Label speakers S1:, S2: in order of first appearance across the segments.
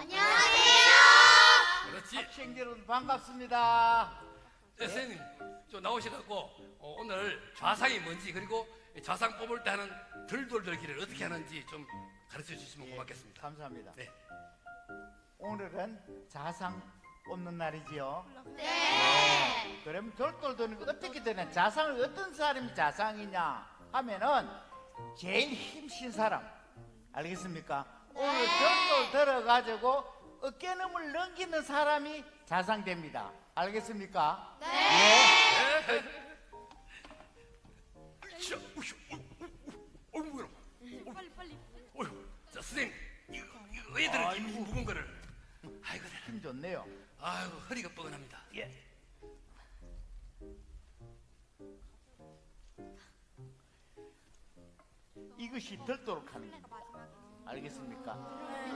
S1: 안녕하세요.
S2: 그렇지.
S3: 학생 여러분 반갑습니다.
S2: 네, 선생님, 좀 나오셔갖고 어, 오늘 좌상이 뭔지 그리고 좌상 뽑을 때 하는 덜덜덜기를 어떻게 하는지 좀 가르쳐 주시면
S3: 예,
S2: 고맙겠습니다.
S3: 감사합니다.
S2: 네.
S3: 오늘은 자상 뽑는 날이지요.
S1: 네.
S3: 그럼 돌돌 도는 거 어떻게 되냐? 자상을 어떤 사람이 자상이냐 하면은 제일 힘신 사람. 알겠습니까? 오늘 돌돌 들어가지고 어깨너머를 넘기는 사람이 자상됩니다. 알겠습니까?
S1: 네.
S2: 네. 으쌰, 으쌰, 어이구, 어이구, 어이구,
S1: 빨리 빨리.
S2: 어이구. 자, 선생님, 이거, 이거 애들은 이 무- 무거운 거를. 아이고, 내가.
S3: 힘 좋네요.
S2: 아이고, 허리가 뻐근합니다.
S3: 예. 이것이 덜도록 하는 겁니다. 알겠습니까?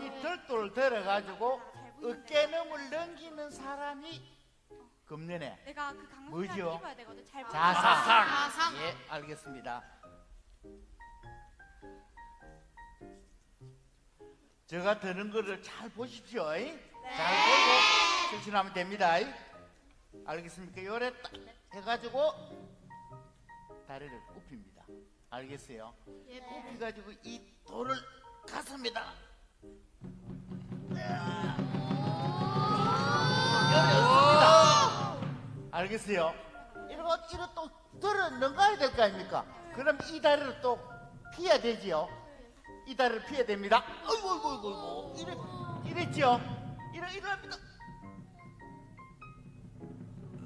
S3: 이 덜도를 들어가지고 어깨너머를 넘기는 사람이 금년에
S1: 내가 그? 입어야 되거든. 잘
S3: 자상.
S2: 자상.
S3: 예, 알겠습니다. 제가 드는 거를 잘 보십시오. 이? 잘 보고 실천하면 됩니다. 이? 알겠습니까? 요래 딱 해가지고 다리를 굽힙니다. 알겠어요?
S1: 예.
S3: 굽혀가지고 이 돌을 열었습니다. 알겠어요? 이러고 이러 또 들어 넘가야 될 거 아닙니까? 그럼 이 다리를 또 피해야 되지요. 이 다리를 피해야 됩니다. 아이고 아이고 아이고 아이고 이래 이랬죠. 이러 이러합니다.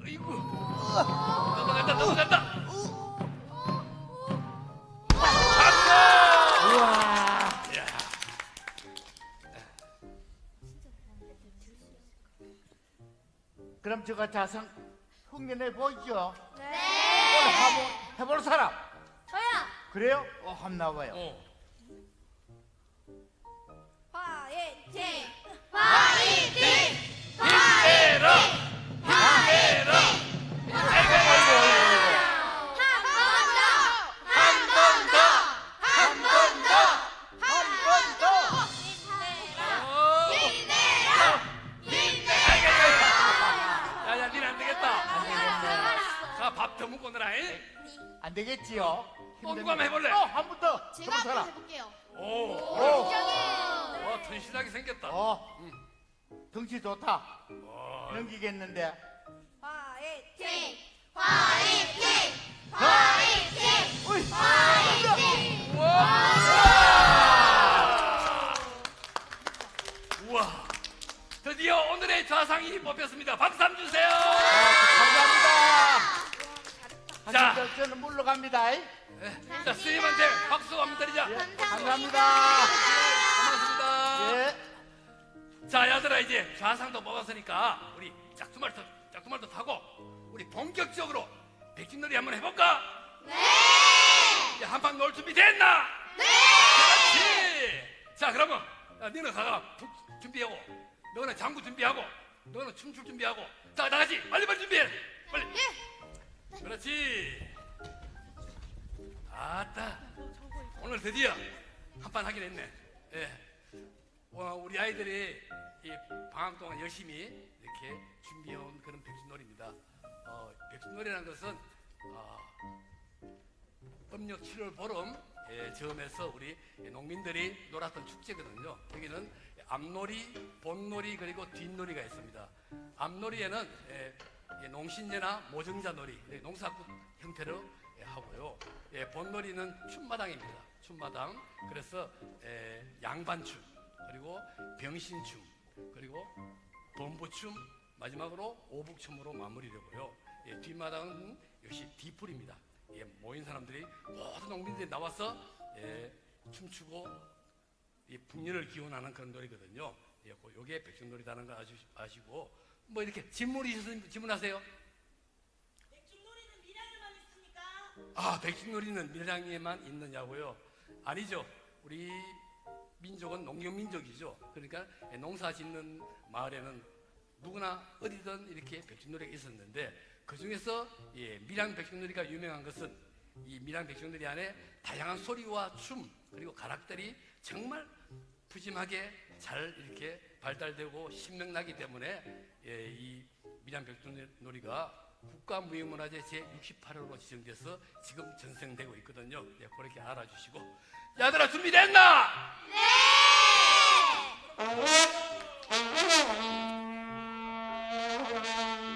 S2: 아이고. 넘어간다, 넘어간다.
S3: 제가 자상 흉내내 보이죠?
S1: 네.
S3: 오늘 한번 해볼 사람
S1: 저야.
S3: 그래요? 어, 한번 나와요.
S2: 어.
S3: 되겠지요?
S2: 또 누가 한번 해볼래?
S3: 어, 한 번 더.
S1: 제가. 한번 해볼게요.
S2: 오,
S3: 오.
S1: 인정해요.
S2: 와, 튼실하게 생겼다.
S3: 어,
S2: 응.
S3: 덩치 좋다.
S2: 와,
S3: 넘기겠는데.
S1: 화이팅. 화이팅. 화이팅.
S3: 어이,
S2: 우와, 드디어 오늘의 좌상이 뽑혔습니다. 박수 한번 주세요.
S3: 감사합니다.
S2: 자.
S3: 저는 물러갑니다. 예,
S2: 네, 자, 스님한테 박수 한번 드리자.
S3: 감사합니다.
S2: 고맙습니다.
S3: 예.
S2: 자, 야들아 이제 좌상도 뽑았으니까 우리 짝두말도 짝두말도 타고 우리 본격적으로 백진놀이 한번 해볼까? 네. 한판 놀 준비 됐나? 네. 그렇지. 자, 그러면 야, 너는 가가 북 준비하고, 너는 장구 준비하고, 너는 춤출 준비하고, 자, 나가지 빨리 빨리 준비해. 빨리. 예. 그렇지. 아따. 오늘 드디어 한판 하긴 했네. 예. 와, 우리 아이들이 이 방학 동안 열심히 이렇게 준비해온 그런 백신놀이입니다. 어, 백신놀이라는 것은 어, 음력 7월 보름 예, 즈음에서 우리 농민들이 놀았던 축제거든요. 여기는 앞놀이, 본놀이 그리고 뒷놀이가 있습니다. 앞놀이에는 예, 예, 농신제나 모정자 놀이, 예, 농사꾼 형태로 예, 하고요. 예, 본놀이는 춤마당입니다. 춤마당. 그래서 예, 양반춤 그리고 병신춤 그리고 범부춤 마지막으로 오북춤으로 마무리되고요. 예, 뒷마당은 역시 뒤풀입니다. 예, 모인 사람들이 모든 농민들이 나와서 예, 춤추고 이 풍년을 기원하는 그런 놀이거든요. 예, 그 요게 백성놀이라는 거 아시, 아시고 뭐 이렇게 질문이 있으면 질문하세요.
S4: 백중놀이는 미량에만 있습니까?
S2: 아, 백식놀이는 밀양에만 있느냐고요? 아니죠. 우리 민족은 농경 민족이죠. 그러니까 농사 짓는 마을에는 누구나 어디든 이렇게 백식놀이가 있었는데 그 중에서 예, 밀양 백식놀이가 유명한 것은 이 밀양 백식놀이 안에 다양한 소리와 춤 그리고 가락들이 정말 푸짐하게 잘 이렇게 발달되고 신명나기 때문에 예, 이 미남 벽돌놀이가 국가무형문화재 제68호로 지정돼서 지금 전생되고 있거든요. 예, 그렇게 알아주시고 야들아 준비됐나? 네!
S1: 네!